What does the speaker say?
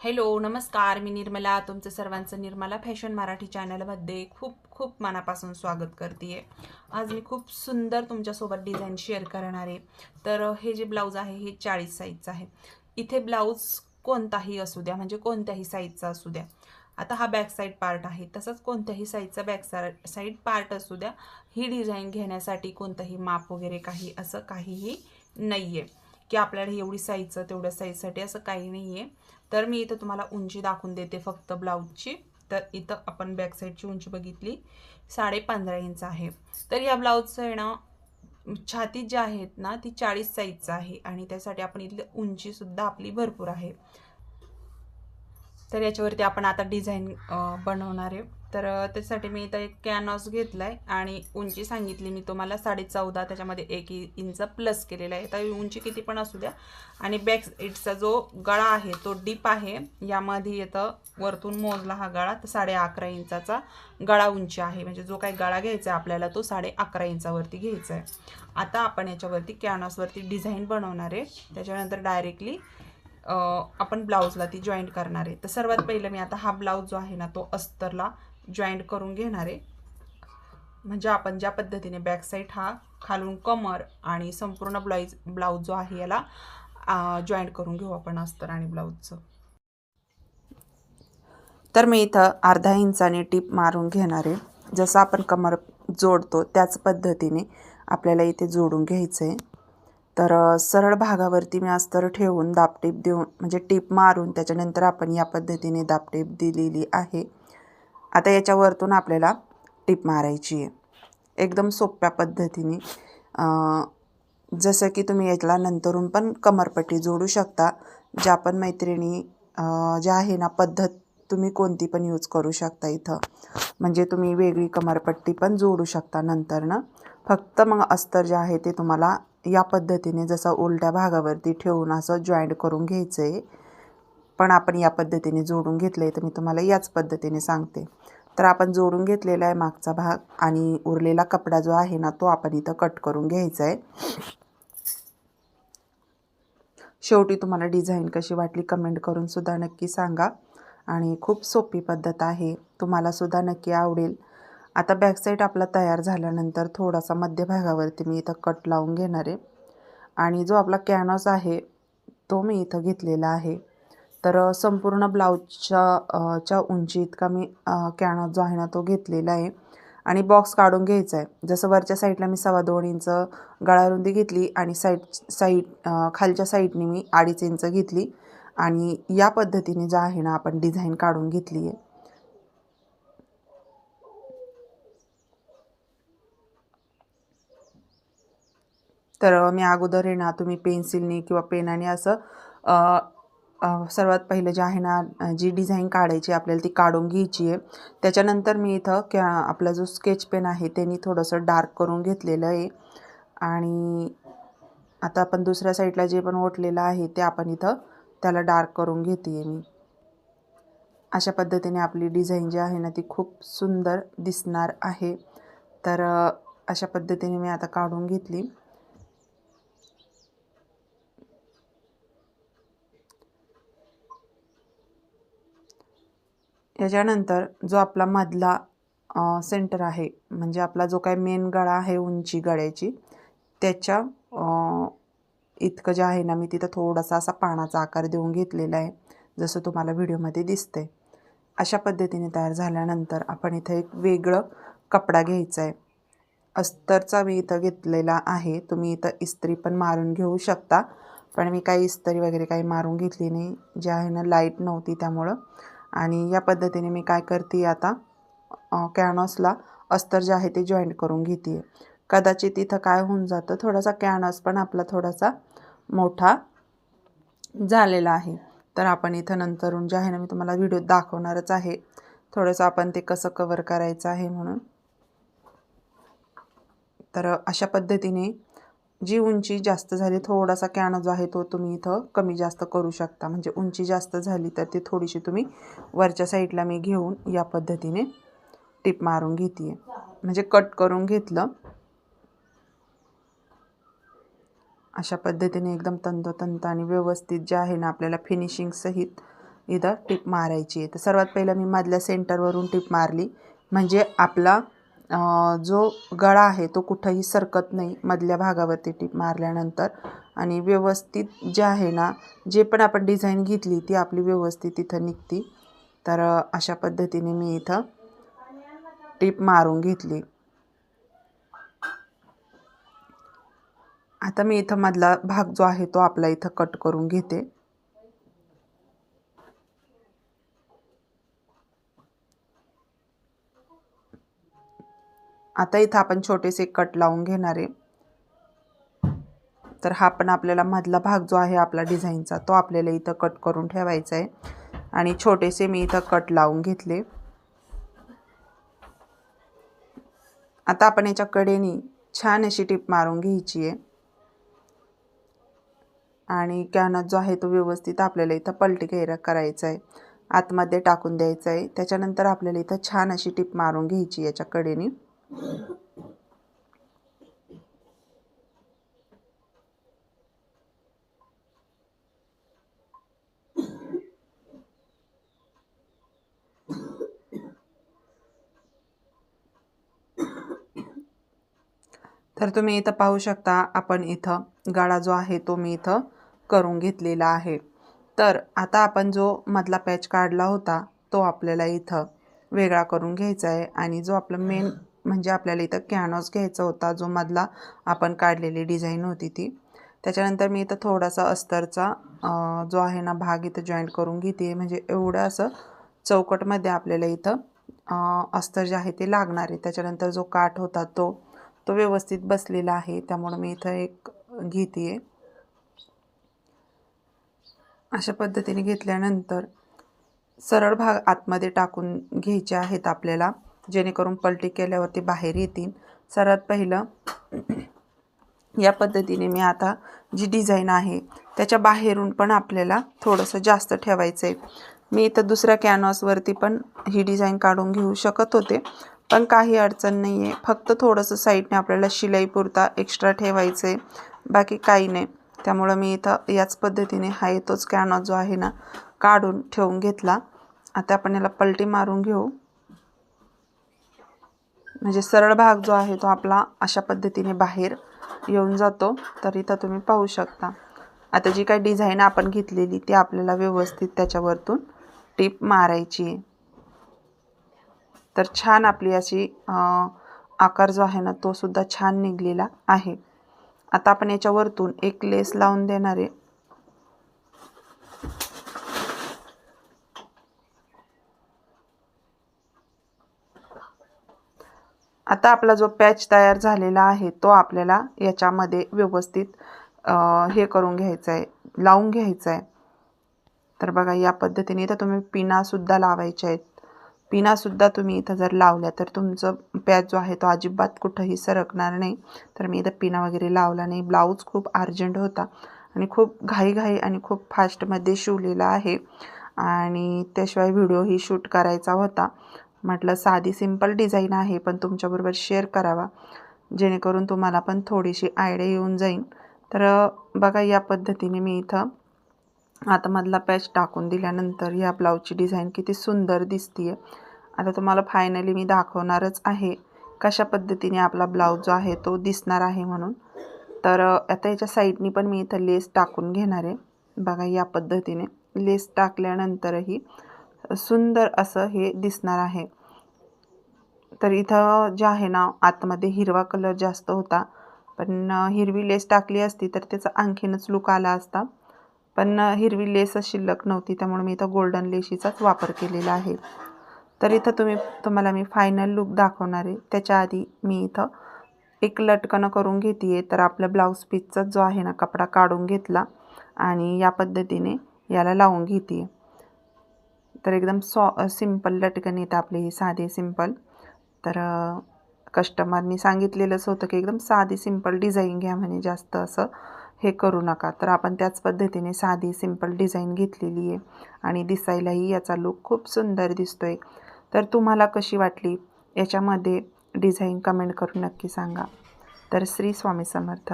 Hello नमस्कार मी निर्मला. तुमचं सर्वांचं निर्मला फॅशन मराठी चॅनलमध्ये खूप खूप मनापासून स्वागत करते आज मी खूप सुंदर तुमच्यासोबत डिझाईन शेअर करणार आहे. तर हे जे ब्लाऊज आहे हे चाळीस साईजचं आहे. इथे ब्लाऊज कोणताही असू द्या म्हणजे कोणत्याही साईजचा असू द्या. आता हा बॅक साईड पार्ट आहे. तसंच कोणत्याही साईजचा बॅक साईड पार्ट असू द्या. ही डिझाईन घेण्यासाठी कोणतंही माप वगैरे काही असं काहीही नाही आहे की आपल्याला एवढी साईजचं तेवढ्या साईजसाठी असं काही नाही आहे तर मी इथं तुम्हाला उंची दाखवून देते फक्त ब्लाऊजची. तर इथं आपण बॅक साईडची उंची बघितली. साडे पंधरा इंच आहे. तर या ब्लाऊजचं आहे ना छाती जी आहेत ना ती चाळीस साईजचं आहे. आणि त्यासाठी आपण इथली उंचीसुद्धा आपली भरपूर आहे. तर याच्यावरती आपण आता डिझाईन बनवणार आहे. तर त्यासाठी मी इथं एक कॅनॉस घेतला आहे आणि उंची सांगितली मी तुम्हाला साडे चौदा त्याच्यामध्ये एक इंच प्लस केलेला आहे. तर उंची किती पण असू द्या. आणि बॅक इटचा जो गळा आहे तो डीप आहे यामध्ये येतं वरतून मोजला हा गळा तर साडे अकरा इंचाचा गळा उंची आहे. म्हणजे जो काही गळा घ्यायचा आहे आपल्याला तो साडे अकरा इंचावरती घ्यायचा आहे. आता आपण याच्यावरती कॅनॉसवरती डिझाईन बनवणार आहे. त्याच्यानंतर डायरेक्टली आपण ब्लाऊजला ती जॉईंट करणार आहे. तर सर्वात पहिलं मी आता हा ब्लाऊज जो आहे ना तो अस्तरला जॉईंट करून घेणार आहे. म्हणजे आपण ज्या पद्धतीने बॅक साईड हा खालून कमर आणि संपूर्ण ब्लाईज ब्लाऊज जो आहे याला जॉईंट करून घेऊ आपण अस्तर आणि ब्लाऊजचं तर मी इथं अर्धा इंचाने टीप मारून घेणार आहे. जसं आपण कमर जोडतो त्याच पद्धतीने आपल्याला इथे जोडून घ्यायचं आहे तर सरळ भागावरती मी अस्तर ठेवून दाबटीप देऊन म्हणजे टीप मारून त्याच्यानंतर आपण या पद्धतीने दाबटीप दिलेली आहे. आता याच्यावरतून आपल्याला टिप मारायची आहे. एकदम सोप्या पद्धतीने. जसं की तुम्ही याला नंतरून पण कमरपट्टी जोडू शकता ज्या पण मैत्रिणी ज्या आहे ना पद्धत तुम्ही कोणती पण यूज करू शकता इथं. म्हणजे तुम्ही वेगळी कमरपट्टी पण जोडू शकता नंतर ना फक्त मग अस्तर जे आहे ते तुम्हाला या पद्धतीने जसं उलट्या भागावरती ठेवून असं जॉईंट करून घ्यायचं आहे पण आपण या पद्धतीने जोडून घेतलं आहे तर मी तुम्हाला याच पद्धतीने सांगते. तर आपण जोडून घेतलेला आहे मागचा भाग आणि उरलेला कपडा जो आहे ना तो आपण इथं कट करून घ्यायचा आहे शेवटी तुम्हाला डिझाईन कशी वाटली कमेंट करून सुद्धा नक्की सांगा. आणि खूप सोपी पद्धत आहे. तुम्हाला सुद्धा नक्की आवडेल. आता बॅक साईड आपला तयार झाल्यानंतर थोडासा मध्यभागावरती मी इथं कट लावून घेणार. आहे आणि जो आपला कॅनॉस आहे तो मी इथं घेतलेला आहे. तर संपूर्ण ब्लाऊजच्या च्या उंची इतका मी कॅनॉस जो आहे ना तो घेतलेला आहे. आणि बॉक्स काढून घ्यायचा आहे. जसं वरच्या साईडला मी सव्वा दोन इंच गळारुंदी घेतली आणि साईड साईड खालच्या साईडने मी अडीच इंच घेतली. आणि या पद्धतीने जो आहे ना आपण डिझाईन काढून घेतली आहे. तर मी अगोदर आहे ना तुम्ही पेन्सिलने किंवा पेनाने असं सर्वात पहिलं जे आहे ना जी डिझाईन काढायची आपल्याला ती काढून घ्यायची आहे. त्याच्यानंतर मी इथं क्या आपला जो स्केच पेन आहे त्यांनी थोडंसं डार्क करून घेतलेलं आहे. आणि आता आपण दुसऱ्या साईडला जे पण ओटलेलं आहे ते आपण इथं त्याला डार्क करून घेते आहे मी. अशा पद्धतीने आपली डिझाईन जी आहे ना ती खूप सुंदर दिसणार आहे. तर अशा पद्धतीने मी आता काढून घेतली. याच्यानंतर जो आपला मधला सेंटर आहे म्हणजे आपला जो काय मेन गळा आहे उंची गळ्याची त्याच्या इतकं जे आहे ना मी तिथं थोडासा असा पानाचा आकार देऊन घेतलेला आहे जसं तुम्हाला व्हिडिओमध्ये दिसते अशा पद्धतीने तयार झाल्यानंतर आपण इथं एक वेगळं कपडा घ्यायचा आहे. अस्तरचा मी इथं घेतलेला आहे तुम्ही इथं इस्त्री पण मारून घेऊ शकता पण मी काही इस्त्री वगैरे काही मारून घेतली नाही जे आहे ना लाइट नव्हती त्यामुळं. आणि या पद्धतीने मी काय करते आता कॅनॉसला अस्तर जे आहे ते जॉईंट करून घेते. कदाचित इथं काय होऊन जातं थोडासा कॅनॉस पण आपला थोडासा मोठा झालेला आहे. तर आपण इथं नंतरून जे आहे ना मी तुम्हाला व्हिडिओ दाखवणारच आहे. थोडंसं आपण ते कसं कवर करायचं आहे म्हणून. तर अशा पद्धतीने जी उंची जास्त झाली थोडासा कॅन जो आहे तो तुम्ही इथं कमी जास्त करू शकता. म्हणजे उंची जास्त झाली तर ती थोडीशी तुम्ही वरच्या साईडला मी घेऊन या पद्धतीने टिप मारून घेते म्हणजे कट करून घेतलं. अशा पद्धतीने एकदम तंतोतंत आणि व्यवस्थित जे आहे ना आपल्याला फिनिशिंग सहित इथं टिप मारायची आहे. तर सर्वात पहिलं मी मधल्या सेंटरवरून टिप मारली. म्हणजे आपला जो गळा आहे तो कुठंही सरकत नाही मधल्या भागावरती टिप मारल्यानंतर. आणि व्यवस्थित जे आहे ना जे पण आपण डिझाईन घेतली ती आपली व्यवस्थित इथं निघती. तर अशा पद्धतीने मी इथं टिप मारून घेतली. आता मी इथं मधला भाग जो आहे तो आपला इथं कट करून घेते. आता इथं आपण छोटेसे कट लावून घेणार आहे. तर हा पण आपल्याला मधला भाग जो आहे आपला डिझाईनचा तो आपल्याला इथं कट करून ठेवायचा आहे. आणि छोटेसे मी इथं कट लावून घेतले. आता आपण याच्या कडेनी छान अशी टीप मारून घ्यायची आहे. आणि कॅनत जो आहे तो व्यवस्थित आपल्याला इथं पलटी घेरा करायचा आहे. आतमध्ये टाकून द्यायचा आहे. त्याच्यानंतर आपल्याला इथं छान अशी टीप मारून घ्यायची याच्या कडेनी तर तुम्ही इथं पाहू शकता आपण इथं गाळा जो आहे तो मी इथं करून घेतलेला आहे. तर आता आपण जो मधला पॅच काढला होता तो आपल्याला इथं वेगळा करून घ्यायचा आहे आणि जो आपला मेन म्हणजे आपल्याला इथं कॅनॉस घ्यायचा होता जो मधला आपण काढलेली डिझाईन होती ती. त्याच्यानंतर मी इथं थोडासा अस्तरचा जो आहे ना भाग इथं जॉईंट करून घेते म्हणजे एवढं असं चौकटमध्ये आपल्याला इथं अस्तर जे आहे ते लागणार आहे. त्याच्यानंतर जो काठ होता तो तो व्यवस्थित बसलेला आहे. त्यामुळं मी इथं एक घेते आहे अशा पद्धतीने घेतल्यानंतर सरळ भाग आतमध्ये टाकून घ्यायचे आहेत आपल्याला. जेणेकरून पलटी केल्यावरती बाहेर येतील. सर्वात पहिलं या पद्धतीने मी आता जी डिझाईन आहे त्याच्या बाहेरून पण आपल्याला थोडंसं जास्त ठेवायचं आहे मी इथं दुसऱ्या कॅनॉसवरती पण ही डिझाईन काढून घेऊ शकत होते पण काही अडचण नाही आहे फक्त थोडंसं साईडने आपल्याला शिलाईपुरता एक्स्ट्रा ठेवायचं आहे बाकी काही नाही. त्यामुळं मी इथं याच पद्धतीने हा येतोच कॅनव्हास जो आहे ना काढून ठेवून घेतला. आता आपण याला पलटी मारून घेऊ. म्हणजे सरळ भाग जो आहे तो आपला अशा पद्धतीने बाहेर येऊन जातो तर इथं तुम्ही पाहू शकता. आता जी काही डिझाईन आपण घेतलेली ती आपल्याला व्यवस्थित त्याच्यावरतून टीप मारायची आहे. तर छान आपली अशी आकार जो आहे ना तो सुद्धा छान निघलेला आहे. आता आपण याच्यावरतून एक लेस लावून देणार आहे. आता आपला जो पॅच तयार झालेला आहे तो आपल्याला याच्यामध्ये व्यवस्थित हे करून घ्यायचं आहे लावून घ्यायचं आहे तर बघा या पद्धतीने इथं तुम्ही पिनासुद्धा लावायच्या आहेत. पिनासुद्धा तुम्ही इथं जर लावल्या तर तुमचं पॅच जो आहे तो अजिबात कुठंही सरकणार नाही. तर मी इथं पिना वगैरे लावला नाही. ब्लाऊज खूप अर्जंट होता आणि खूप घाईघाई आणि खूप फास्टमध्ये शिवलेला आहे. आणि त्याशिवाय व्हिडिओही शूट करायचा होता. म्हटलं साधी सिंपल डिझाईन आहे पण तुमच्याबरोबर शेअर करावा. जेणेकरून तुम्हाला पण थोडीशी आयडिया येऊन जाईल. तर बघा या पद्धतीने मी इथं आतमधला पॅच टाकून दिल्यानंतर या ब्लाऊजची डिझाईन किती सुंदर दिसतीये. आता तुम्हाला फायनली मी दाखवणारच आहे कशा पद्धतीने आपला ब्लाऊज जो आहे तो दिसणार आहे म्हणून. तर आता याच्या साईडनी पण मी इथं लेस टाकून घेणार आहे. बघा या पद्धतीने. लेस टाकल्यानंतरही सुंदर असं हे दिसणार आहे. तर इथं जे आहे ना आतमध्ये हिरवा कलर जास्त होता. पण हिरवी लेस टाकली असती तर त्याचा आणखीनच लुक आला असता. पण हिरवी लेसच शिल्लक नव्हती त्यामुळे मी इथं गोल्डन लेशीचाच वापर केलेला आहे. तर इथं तुम्ही तुम्हाला मी फायनल लुक दाखवणार आहे. त्याच्या आधी मी इथं एक लटकन करून घेते आहे तर आपला ब्लाऊज पीसचा जो आहे ना कपडा काढून घेतला आणि या पद्धतीने याला लावून घेते आहे तर एकदम सॉ सिंपल लटकन येतं आपले हे साधे सिंपल तर कस्टमरनी सांगितलेलंच होतं की एकदम साधी सिंपल डिझाईन घ्या म्हणे जास्त असं. हे करू नका. तर आपण त्याच पद्धतीने साधी सिंपल डिझाईन घेतलेली आहे आणि दिसायलाही याचा लुक खूप सुंदर दिसतो आहे तर तुम्हाला कशी वाटली? याच्यामध्ये डिझाईन कमेंट करून नक्की सांगा. तर श्री स्वामी समर्थ.